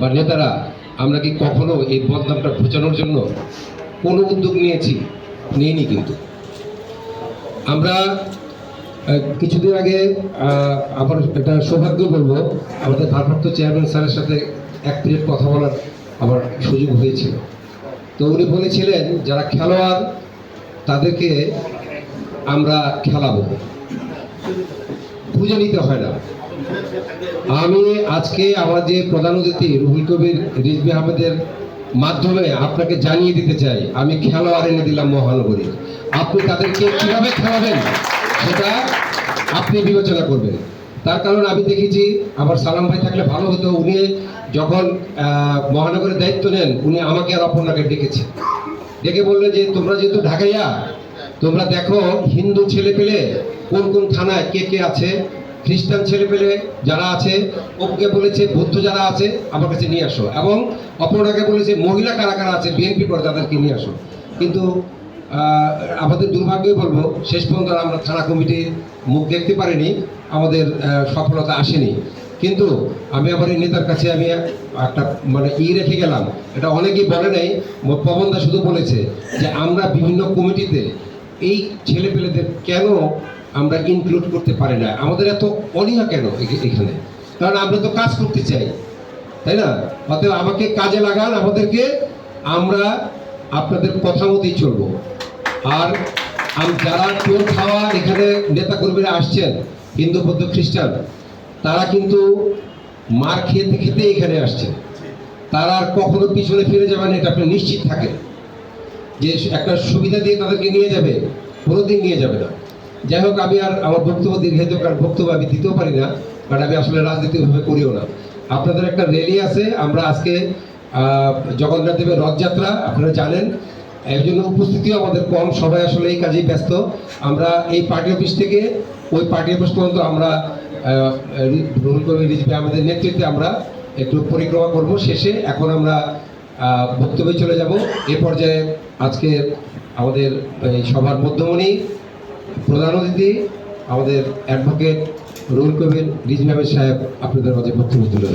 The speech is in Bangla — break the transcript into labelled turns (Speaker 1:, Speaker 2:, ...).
Speaker 1: বা নেতারা আমরা কি কখনো এই বদনামটা ঘোচানোর জন্য কোনো উদ্যোগ নিয়েছি? নিইনি কিন্তু। আমরা কিছুদিন আগে আহ, আমার একটা সৌভাগ্য বলব আমাদের ভারপ্রাপ্ত চেয়ারম্যান স্যারের সাথে এক পিরিয়ড কথা বলার আমার সুযোগ হয়েছিল। তো উনি বলেছিলেন যারা খেলোয়াড় তাদেরকে আমরা খেলাবো। খুঁজে নিতে হয় না। আমি আজকে আমার যে প্রধান অতিথি রুহুল কবির রিজবি আহমেদের মাধ্যমে আপনাকে জানিয়ে দিতে চাই, আমি খেলোয়াড় এনে দিলাম মহানগরী। আপনি তাদেরকে কীভাবে খেলাবেন সেটা আপনি বিবেচনা করবেন। তার কারণ আমি দেখেছি, আমার সালাম ভাই থাকলে ভালো হতো, উনি যখন মহানগরের দায়িত্ব নেন, উনি আমাকে আর অপর্ণাকে ডেকেছে। ডেকে বললেন যে, তোমরা যেহেতু ঢাকাইয়া, তোমরা দেখো হিন্দু ছেলে পেলে কোন কোন থানায় কে কে আছে খ্রিস্টান ছেলে পেলে যারা আছে, ওকে বলেছে, বৌদ্ধ যারা আছে, আমার কাছে নিয়ে আসো। এবং অপরাকে বলেছে, মহিলা কারা কারা আছে বিএনপি করে তাদেরকে নিয়ে আসো। কিন্তু আমাদের দুর্ভাগ্যই বলব, শেষ পর্যন্ত আমরা থানা কমিটির মুখ দেখতে পারিনি, আমাদের সফলতা আসেনি। কিন্তু আমি আমার এই নেতার কাছে আমি একটা মানে ই রেখে গেলাম। এটা অনেকেই বলে নাই পবনদা শুধু বলেছে যে আমরা বিভিন্ন কমিটিতে এই ছেলেপেলেদের কেন আমরা ইনক্লুড করতে পারি না। আমাদের এত অনীহা কেন এখানে? কারণ আমরা তো কাজ করতে চাই, তাই না? অতএব আমাকে কাজে লাগান, আমাদেরকে আমরা আপনাদের কথা মতোই চলবো। আর যারা টোল খাওয়া এখানে নেতা কর্মীরা আসছেন, হিন্দু, বৌদ্ধ, খ্রিস্টান, তারা কিন্তু মার খেতে খেতে এখানে আসছে তারা আর কখনো পিছনে ফিরে যাবেন এটা আপনি নিশ্চিত থাকেন। যে একটা সুবিধা দিয়ে তাদেরকে নিয়ে যাবে, কোনোদিন নিয়ে যাবে না। যাই হোক, আমি আর আমার বক্তব্য দীর্ঘায়িত কারণ বক্তব্য আমি দিতেও পারি না কারণ আমি আসলে রাজনীতিভাবে করিও না। আপনাদের একটা র্যালি আছে, আমরা আজকে জগন্নাথ দেবের রথযাত্রা, আপনারা জানেন, এর জন্য উপস্থিতিও আমাদের কম, সবাই আসলে এই কাজেই ব্যস্ত। আমরা এই পার্টি অফিস থেকে, ওই পার্টি অফিস পর্যন্ত আমরা রুহুল কবির রিজভি আমাদের নেতৃত্বে আমরা একটু পরিক্রমা করব। শেষে এখন আমরা বক্তব্যে চলে যাব। এ পর্যায়ে আজকে আমাদের, এই সভার মধ্যমণি প্রধান অতিথি আমাদের অ্যাডভোকেট রুল কবির রিজভাবে সাহেব আপনাদের মাঝে বক্তব্য তুলে